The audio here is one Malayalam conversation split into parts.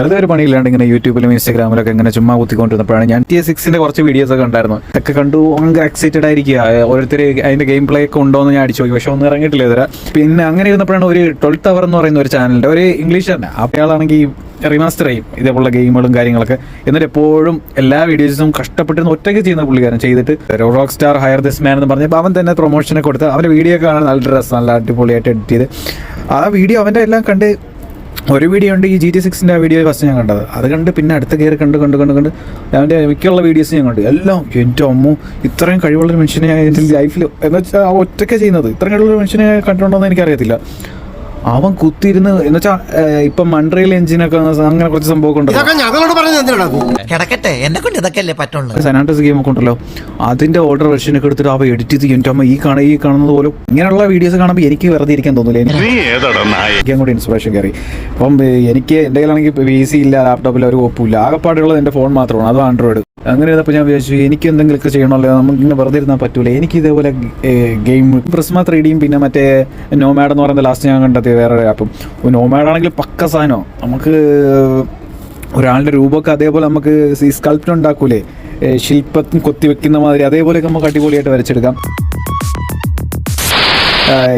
വെറുതെ ഒരു പണിയില്ലാണ്ട് ഇങ്ങനെ യൂട്യൂബിലും ഇൻസ്റ്റാഗ്രാമിലൊക്കെ ഇങ്ങനെ ചുമ്മാ കുത്തിക്കൊണ്ടിരുന്നപ്പോഴാണ് ഞാൻ ടി സിക്സിന്റെ കുറച്ച് വീഡിയോസ് ഒക്കെ ഉണ്ടായിരുന്നു ഇതൊക്കെ കണ്ടു ഭയങ്കര എക്സൈറ്റഡ് ആയിരിക്കുക. ഓരോരുത്തർ അതിന്റെ ഗെയിം പ്ലേ ഒക്കെ ഉണ്ടോ എന്ന് ഞാൻ അടിച്ചു നോക്കി. പക്ഷെ ഒന്നും ഇറങ്ങിയിട്ടില്ല ഇതുവരെ. പിന്നെ അങ്ങനെ ഇരുന്നപ്പോഴാണ് ഒരു ട്വൽത്ത് അവർ എന്ന് പറയുന്ന ഒരു ചാനലിന്റെ ഒരു ഇംഗ്ലീഷ് തന്നെ. അയാളാണെങ്കിൽ റിമാസ്റ്റർ ചെയ്യും ഇതേപോലുള്ള ഗെയിമുകളും കാര്യങ്ങളൊക്കെ. എന്നിട്ട് എപ്പോഴും എല്ലാ വീഡിയോസും കഷ്ടപ്പെട്ടിരുന്ന ഒറ്റയ്ക്ക് ചെയ്യുന്ന പുള്ളിക്കാരൻ ചെയ്തിട്ട് rock star hire this man എന്ന് പറഞ്ഞപ്പോൾ അവൻ തന്നെ പ്രൊമോഷനെ കൊടുത്ത് അവന്റെ വീഡിയോ ഒക്കെ കാണാൻ നല്ല ഡ്രസ്സ് നല്ല അടിപൊളിയായിട്ട് എഡിറ്റ് ചെയ്ത്. ആ വീഡിയോ അവന്റെ എല്ലാം കണ്ട് ഒരു വീഡിയോ ഉണ്ട് ഈ ജി ടി സിക്സിന്റെ ആ വീഡിയോ ഫസ്റ്റ് ഞാൻ കണ്ടത്. അത് കണ്ട് പിന്നെ അടുത്ത കയറി കണ്ട് കണ്ട് കണ്ട് കണ്ട്. അവന്റെ മിക്കുള്ള വീഡിയോസ് ഞാൻ കണ്ടു. എല്ലാം എന്റെ അമ്മ ഇത്രയും കഴിവുള്ളൊരു മനുഷ്യനെ എന്റെ ലൈഫിൽ എന്ന് വെച്ചാൽ ഒറ്റയ്ക്ക് ചെയ്യുന്നത്. ഇത്രയും കഴിവുള്ളൊരു മനുഷ്യനെ കണ്ടിട്ടുണ്ടോ എന്ന് എനിക്കറിയത്തില്ല. അവൻ കുത്തിയിരുന്ന് എന്ന് വെച്ചാ ഇപ്പൊ മണ്ട്രയിൽ എഞ്ചിനൊക്കെ അങ്ങനെ കുറച്ച് സംഭവം ഉണ്ട് കിടക്കട്ടെ എന്നെ കൊണ്ട് ഇതൊക്കെ അല്ലേ പറ്റുള്ളൂ സനാൻഡസ് ഗെയിം ഒക്കെ ഉണ്ടല്ലോ. അതിന്റെ ഓർഡർ വെർഷനൊക്കെ എടുത്തിട്ട് അവ എഡിറ്റ് ചെയ്ത് എന്റെ അമ്മ ഈ കാണ ഈ കാണുന്നത് പോലും ഇങ്ങനെയുള്ള വീഡിയോസ് കാണുമ്പോൾ എനിക്ക് വെറുതെ ഇരിക്കാൻ തോന്നില്ല. എനിക്ക് നീ ഏതാടാ നായ? എനിക്കും കൂടി ഇൻസ്പിറേഷൻ കയറി. അപ്പം എനിക്ക് എന്റെ കയ്യിലാണെങ്കിൽ പി സി ഇല്ല ലാപ്ടോപ്പിൽ ഒരു ഒപ്പില്ല ആകെപ്പാടുള്ളത് എന്റെ ഫോൺ മാത്രമാണ്. അത് ആൻഡ്രോയിഡ് അങ്ങനെ ഇരുന്നപ്പോൾ ഞാൻ വിചാരിച്ചു എനിക്ക് എന്തെങ്കിലുമൊക്കെ ചെയ്യണമല്ലോ നമുക്ക് ഇങ്ങനെ വെറുതെ ഇരുന്നാൽ പറ്റൂല. എനിക്ക് ഇതേപോലെ ഗെയിം പ്രിസ്മ ത്രീഡിയും പിന്നെ മറ്റേ നോമാഡ് എന്ന് പറയുന്ന ലാസ്റ്റ് ഞാൻ കണ്ടെത്തിയ വേറെ ആപ്പും. നോമാഡ് ആണെങ്കിൽ പക്ക സാധനം നമുക്ക് ഒരാളുടെ രൂപമൊക്കെ അതേപോലെ നമുക്ക് സ്കൾപ്റ്റ് ഉണ്ടാക്കൂലേ? ശില്പത്തിന് ശില്പം കൊത്തി വെക്കുന്ന മാതിരി അതേപോലെയൊക്കെ നമുക്ക് അടിപൊളിയായിട്ട് വരച്ചെടുക്കാം.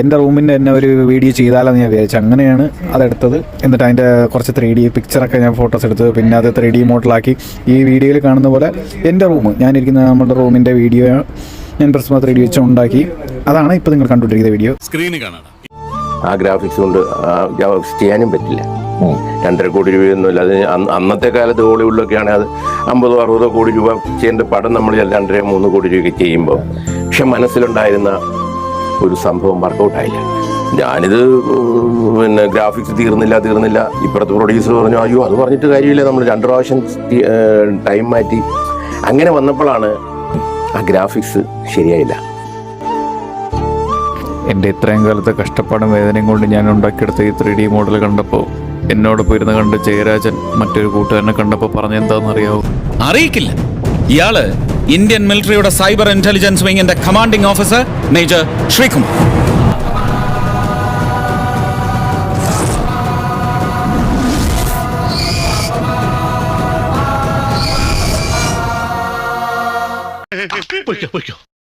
എന്റെ റൂമിന്റെ തന്നെ ഒരു വീഡിയോ ചെയ്താലെന്ന് ഞാൻ വിചാരിച്ചു. അങ്ങനെയാണ് അതെടുത്തത്. എന്നിട്ട് അതിന്റെ കുറച്ച് ത്രീ ഡി പിക്ചറൊക്കെ ഞാൻ ഫോട്ടോസ് എടുത്ത് പിന്നെ അത് ത്രീ ഡി മോഡലാക്കി ഈ വീഡിയോയിൽ കാണുന്ന പോലെ എന്റെ റൂം ഞാനിരിക്കുന്ന നമ്മുടെ റൂമിന്റെ വീഡിയോ ഞാൻ പ്രസ്മ ത്രീ ഡി വെച്ച് ഉണ്ടാക്കി. അതാണ് ഇപ്പോൾ നിങ്ങൾ കണ്ടുകൊണ്ടിരിക്കുന്ന വീഡിയോ. സ്ക്രീനിൽ കാണാം. ആ ഗ്രാഫിക്സ് കൊണ്ട് ഗ്രാഫിക്സ് ചെയ്യാനും പറ്റില്ല. രണ്ടര കോടി രൂപയൊന്നുമില്ല. അത് അന്ന് അന്നത്തെ കാലത്ത് ഹോളിവുഡിലൊക്കെയാണ് അത് അമ്പതോ അറുപതോ കോടി രൂപ ചെയ്യേണ്ട പടം നമ്മൾ രണ്ടര മൂന്ന് കോടി രൂപയ്ക്ക് ചെയ്യുമ്പോൾ. പക്ഷെ മനസ്സിലുണ്ടായിരുന്ന ഒരു സംഭവം വർക്കൗട്ടായില്ല ഞാനിത് പിന്നെ ഗ്രാഫിക്സ് തീർന്നില്ല തീർന്നില്ല. ഇപ്പുറത്ത് പ്രൊഡ്യൂസർ പറഞ്ഞു അയ്യോ അത് പറഞ്ഞിട്ട് കാര്യമില്ല. നമ്മൾ രണ്ട് പ്രാവശ്യം ടൈം മാറ്റി. അങ്ങനെ വന്നപ്പോഴാണ് ആ ഗ്രാഫിക്സ് ശരിയായില്ല. എന്റെ ഇത്രയും കാലത്തെ കഷ്ടപ്പാടും വേദനയും കൊണ്ട് ഞാൻ ഉണ്ടാക്കിയെടുത്ത ഈ ത്രീ ഡി മോഡൽ കണ്ടപ്പോൾ എന്നോടൊപ്പം ഇരുന്ന് കണ്ട് ജയരാജൻ മറ്റൊരു കൂട്ടുകാരനെ കണ്ടപ്പോൾ പറഞ്ഞെന്താണെന്നറിയാവോ? അറിയിക്കില്ല. ഇയാൾ ഇന്ത്യൻ മിലിറ്ററിയുടെ സൈബർ ഇന്റലിജൻസ് വിങ്ങിന്റെ കമാൻഡിംഗ് ഓഫീസർ മേജർ ശ്രീകുമാർ പൊയ്ക്കോ പൊയ്ക്കോ.